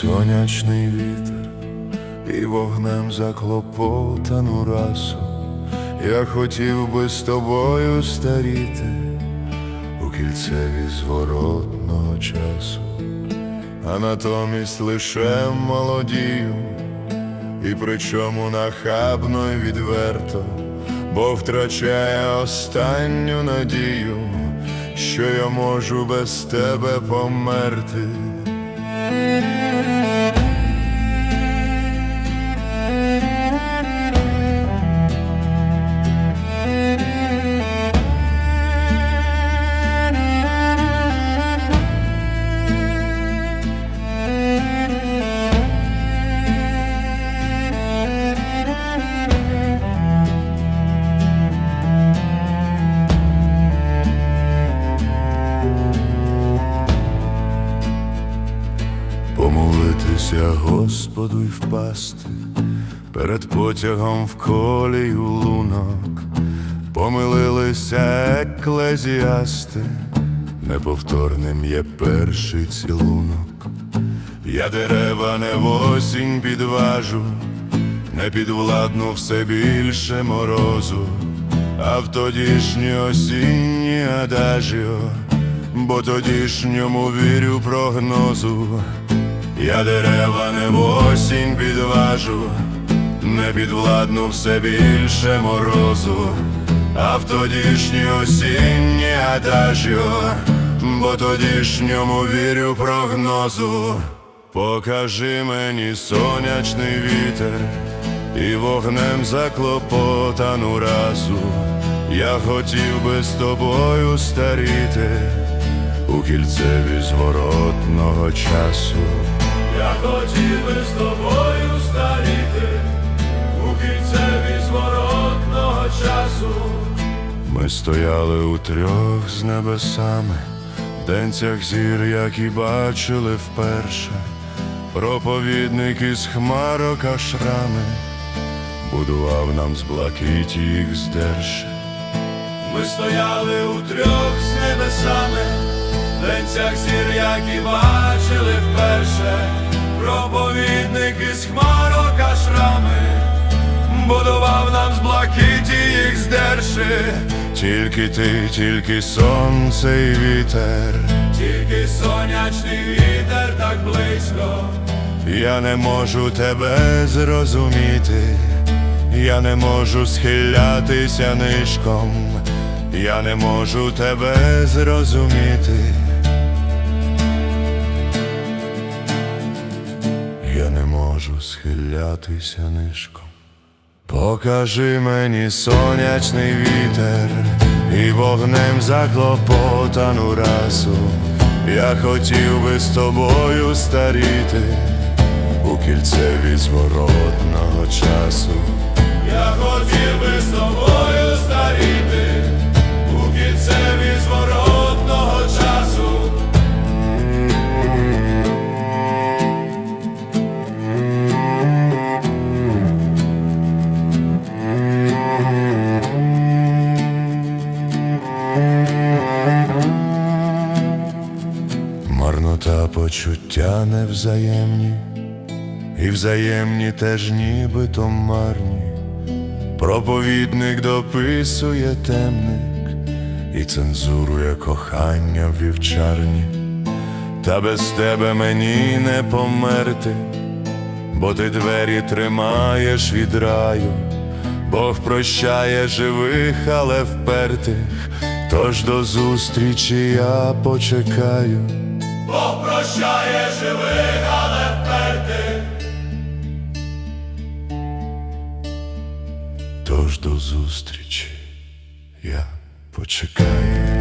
Сонячний вітер і вогнем заклопотану расу. Я хотів би з тобою старіти у кільцеві зворотного часу, а натомість лише молодію, і причому нахабно й відверто, бо втрачає останню надію, що я можу без тебе померти. Помолитися Господу й впасти перед потягом в колію лунок, помилилися еклезіасти, неповторним є перший цілунок. Я дерева не в осінь підважу, не підвладну все більше морозу, а в тодішнє осіннє адажіо, бо тодішньому вірю прогнозу. Я дерева не осінь підважу, не підвладну все більше морозу, а в тодішнє осіннє адажіо, бо тодішньому вірю прогнозу. Покажи мені сонячний вітер і вогнем заклопотану разу. Я хотів би з тобою старіти у кільцеві зворотного часу. Я хотів би з тобою старіти у кільцеві зворотного часу. Ми стояли у трьох з небесами, в денцях зір, як і бачили вперше, проповідник із хмарок ашрами, будував нам з блакиті їх здерши. Ми стояли у трьох з небесами, в денцях зір, як і бачили вперше, проповідник із хмарок ашрами, будував нам з блакиті їх здерши, Тільки ти, тільки сонце і вітер, тільки сонячний вітер так близько. я не можу тебе зрозуміти, я не можу схилятися нишком, я не можу тебе зрозуміти. Можу схилятися нишком. Покажи мені сонячний вітер і вогнем заклопотану расу. Я хотів би з тобою старіти у кільцеві зворотного часу. Я хотів би з тобою почуття невзаємні, і взаємні теж нібито марні. Проповідник дописує темник і цензурує кохання в вівчарні. Та без тебе мені не померти, бо ти двері тримаєш від раю, Бог прощає живих, але впертих, тож до зустрічі я почекаю. Прощає живих, але впертих. Тож до зустрічі я почекаю.